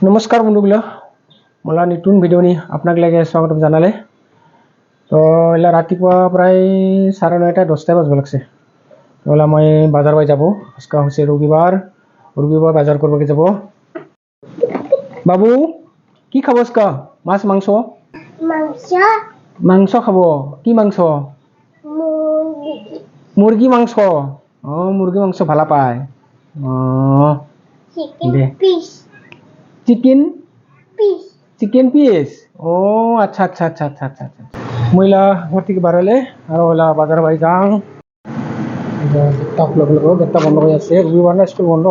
নমস্কাৰ বন্ধুগুলা মোলা নতুন ভিডিঅ'নি আপোনাক লাগে স্বাগতম জনালে। তো এলা ৰাতিপুৱা প্ৰায় চাৰে নটা দহটাই বাজিব লাগছে। ওলা মই বাজাৰ পাই যাব। আজকা হৈছে ৰবিবাৰ ৰবিবাৰ বাজাৰ কৰিব যাব। বাবু কি খাব আজকা? মাছ মাংস? মাংস। মাংস খাব? কি মাংস? মুরগি মুৰ্গী মাংস। অঁ মুৰ্গী মাংস ভালা পায়। অঁ। দে। চিকেন? Chicken piece? ও আচ্ছা আচ্ছা আচ্ছা আচ্ছা আচ্ছা আচ্ছা। মহিলা ঘর থেকে বাড়ালে আর ওলা বাজার বাড়ি যাং গেটটা বন্ধ হয়ে আছে। রবিবার না স্কুল বন্ধ।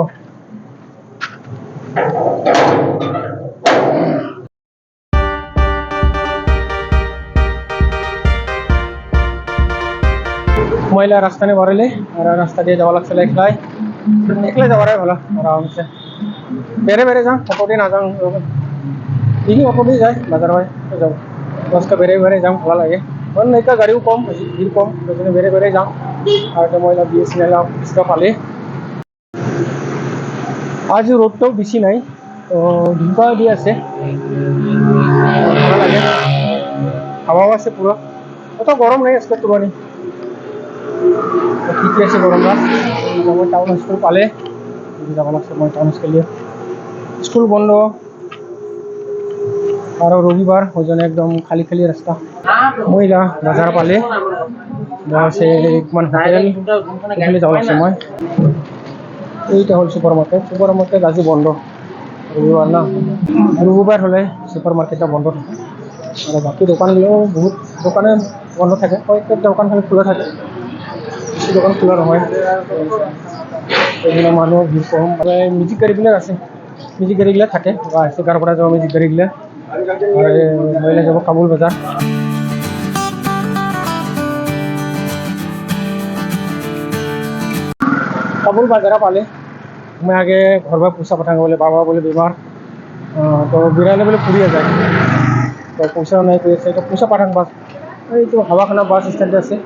মহিলা রাস্তা নিয়ে বাড়ালে আর রাস্তা দিয়ে যাওয়া লাগছিল একলাই। একলাই যাওয়ারাই ভালো আরামসে। বেড়ে বেড়ে যাও অটো দিয়ে না যাও ঠিকই অটো যায়? বাজার ভাই যাও। দশটা বেড়ে বেড়ে যাও ভালো লাগে। কারণ এটা গাড়িও কম ভিড় কম ওই জন্য বেড়ে বেড়ে যাও আর একটা মহিলা বিএসএনএল অফিসটা পালে আজ রোডটাও বেশি নাই ধুমকা দিয়ে আছে। ভালো লাগে। হাওয়াও আছে পুরো অত গরম নেই আজকে তুলনি তো ঠিকই আছে গরমটা আমার টাউন স্কুল পালে। লাগছে মই টাউন স্কুলে স্কুল বন্ধ। আৰু ৰবিবাৰ ওই জন্য একদম খালি খালি ৰাস্তা মহিলা বাজাৰ পালে। এইটা হ'ল ছুপাৰ মাৰ্কেট ছুপাৰ মাৰ্কেট আজি বন্ধ। ৰবিবাৰ না। ৰবিবাৰ হ'লে ছুপাৰ মাৰ্কেটটা বন্ধ থাকে। আৰু বাকী দোকানগুলো বহুত, দোকানে বন্ধ থাকে। কয়েকটা দোকান খালি খোলা থাকে। দোকান খোলা নহয় এগুলো মানুহ ভিড় কম মানে মিউজিক গাড়িবিলাক আছে মিউজিক গাড়িবিলাক থাকে বা চিকাৰ পৰা যাব মিউজিক গাড়িবিলাক আৰু এই মহিলা যাব কামুল বজাৰ কামুল বাজারা পালে मैं आगे घर में पूछा पठांगे बोले बाबा बोले बीमार अ, तो बिराने बोले ফুরিয়ে যায় তো পইচাও নাই কৈ আছে তো পইচা পাঠাং বাছ এইটো হাৱাখানা বাছ ষ্টেণ্ড আছে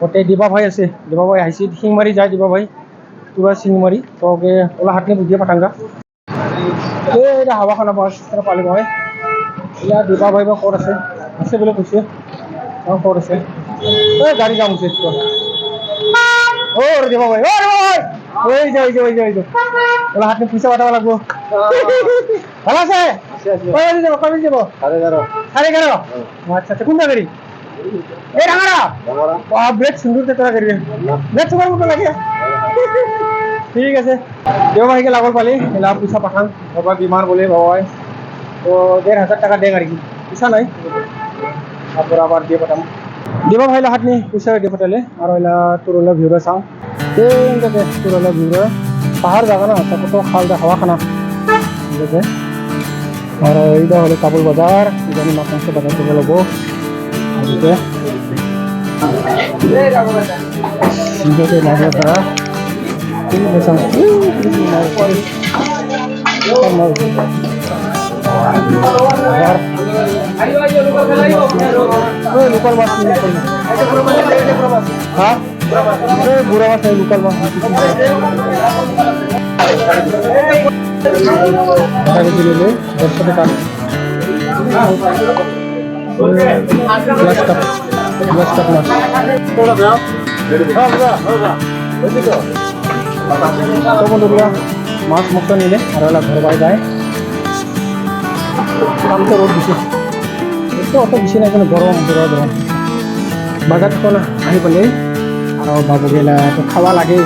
গোটে দিবা ভাই আছে দিবা ভাই আহিছে শিংমাৰি যায় দিবা ভাই কিবা শিংমাৰি তো ওকে ওলা হাতনি বুঝিয়ে পাঠাঙ্গা এটা হাৱাখানা বাছ ষ্টেণ্ড পালি মই এতিয়া দিবা ভাই বা ক'ত আছে? আছে বোলে কৈছে। অঁ ক'ত আছে? এই গাড়ী যাম হৈছে ও রে দিবা ভাই। ও দিবা ভাই। ওই যে ওই যে ওই যে ওই যে ওলা হাতনি পইচা পাঠাব লাগবো। ভালো আছে? কয় বাজে যাব কয় বাজে যাব। সাড়ে এগারো আচ্ছা আচ্ছা। কোনটা গাড়ি? এই রাঙারা ব্রেক সুন্দর তো তোরা গাড়ি। ব্রেক তোমার মতো লাগে? ঠিক আছে। দেও ভাইকে লাগল পালি এলা পয়সা পাঠান বাবা বিমার বলে বাবাই তো দেড় হাজার টাকা দেন আর কি পয়সা নাই। তারপর আবার দিয়ে পাঠাম। দেবা ভাইলা হাতনি পয়সা দিয়ে পাঠালে। আর ওইলা তোর ওলা ভিউরে চাও। ঠিক আছে তোর ওলা ভিউরে পাহাড় জায়গা না তারপর তো খাল দা হাওয়া খানা। ঠিক আছে। আর এইটা হলো কাপড় বাজার এখানে মাছ মাংস বাজার লাগবো। এদিকে ঠিক আছে মাছ বাজার ঠিক আছে আর ওই লোকাল মাছ নিয়ে লোকাল হ্যাঁ ওই বুড়া মাছ এই লোকাল মাছ টাকা কেজি নিলে দেড়শো টাকা গ্লাস কাপ গ্লাস কাপ মাছ তো বন্ধুগুলা মাছ মুক্ত নিলে আর ওলা ঘর বাই যায়। তো রোদ দিছে। তো অত বেছি নাই কিন্তু গৰম পুৰা গৰম বাগাত কোন আহি পালে আৰু বাবু তো খাবা লাগে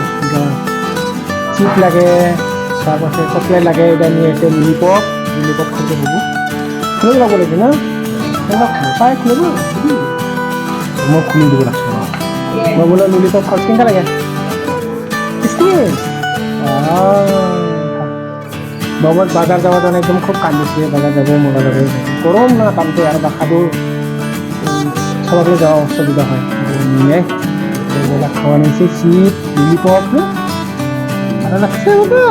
চিপ লাগে, তাৰপাছত চকলেট লাগে এতিয়া নিয়ে আছে মিলিপপ মিলিপপ খাব হ'ব। খুলি ল'ব লাগে না? পাই খুলিব। মই খুলি দিব লাগছে মই বোলে মিলিপপ খাওঁ, কেনেকুৱা লাগে? স্কিন বাবত বাজাৰ যাওয়ার জন্য একদম খুব কান্দিছে বাজার যাব মোলা যাবে। গরম না কামতে আর বাসাবো সবাইকে যাওয়া অসুবিধা হয়। নিয়ে এগুলো খাওয়া নিয়েছে শীত ভালো লাগছে ওটা।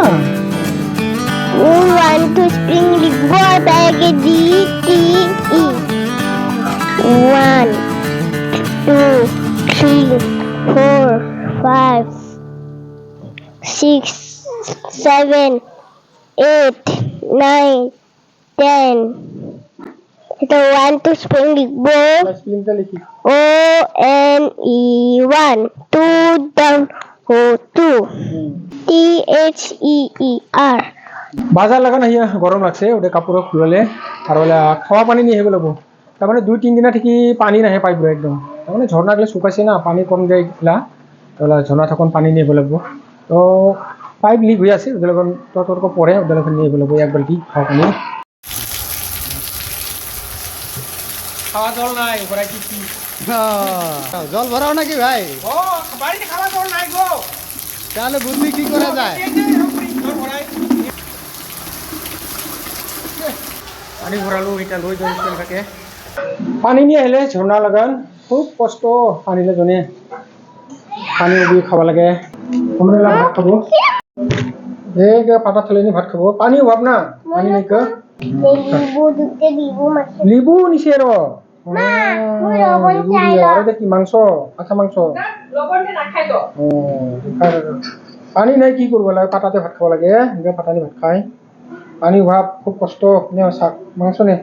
We want to spring report আগে D T E. One two three four five six seven eight, nine, ten এটা ওয়ান টু স্প্রিং লিখব O N E one two down O two T H E E R বাজার লাগান আহিয়া গরম লাগছে ওটা কাপড় খুলালে। আর বলে খাওয়া পানি নিয়ে আহিব লাগব। তাৰমানে দুই তিনিদিনা থাকি পানী নাহে পাইপবোৰ একদম। তাৰমানে ঝৰ্ণাগিলা শুকাইছে না পানী কম যায় গিলা তাহলে ঝৰ্ণা থাকন পানী নিয়ে লাগব। তো পাইপ লিক হৈ আছে ততর্ক পরে ওদের লগত নিয়ে আহিব লাগব এক বালতি খাওয়া পানি খাওয়া জল নাই ঘোরাই কি কি? জল ভরাও নাকি ভাই? ও বাড়িতে খাওয়া জল নাই গো। তাহলে বুদ্ধি কি করা যায়? পানী ভৰালো এতিয়া লৈ যাওঁ থাকে পানী নি আহিলে ঝৰ্ণা লগান খুব কষ্ট পানীলে জনে। পানী উবি খাব লাগে। সময়লা ভাত খাব? এই কিবা পাতা থলে নি ভাত খাব। পানী অভাৱ না? পানী লিবু দুটে লিবু নিছে কি মাংস আঠা মাংস। পানী নাই কি কৰিব লাগে? পাতাতে ভাত খাব লাগে। এনেকৈ পাতাতে ভাত খায় পানী অভাৱ খুব কষ্ট। নে চাক মাংস নে?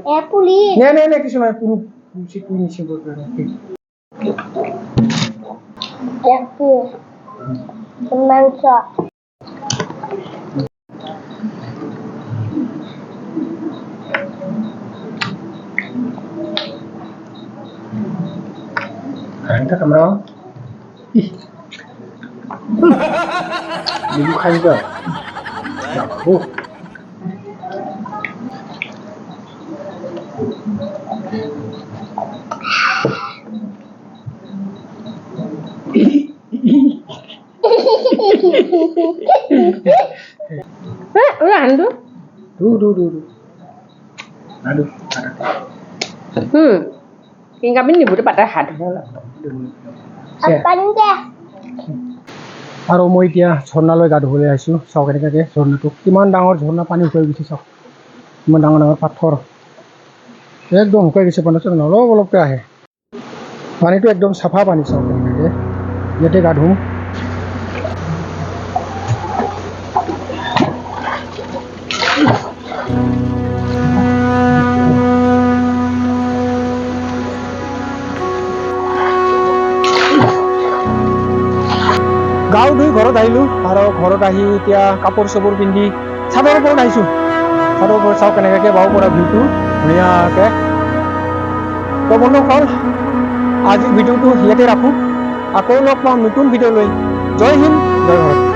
নে নে নে কিছু নাই কোনো কুচি কুই নিচে একটু cemen kan, cok. Kamera. Ih. Dibuka juga. Tak apa. Randu. Du du du du. Aduh, aduh. Hmm. King kami ni budak pada আৰু মই এতিয়া ঝৰ্ণালৈ গা ধুবলৈ আহিছোঁ চাওক এনেকুৱাকৈ ঝৰ্ণাটো কিমান ডাঙৰ ঝৰ্ণা পানী শুকাই গৈছে চাওক কিমান ডাঙৰ ডাঙৰ পাথৰ একদম শুকাই গৈছে পানী চাওক অলপ অলপকৈ আহে পানীটো একদম চাফা পানী চাওক এনেকুৱাকৈ ইয়াতে গা ধুওঁ গাও ধুই ঘৰত আহিলোঁ। আৰু ঘৰত আহি এতিয়া কাপোৰ চাপোৰ পিন্ধি চাদৰ ওপৰত আহিছোঁ। চাদৰ ওপৰত চাওক কেনেকুৱাকৈ বাব পৰা ভিউটো ধুনীয়াকৈ। তো বন্ধুসকল আজি ভিডিঅ'টো ইয়াতে ৰাখোঁ। আকৌ লগ পাম নতুন ভিডিঅ' লৈ জয় হিন্দ জয় ভাৰত।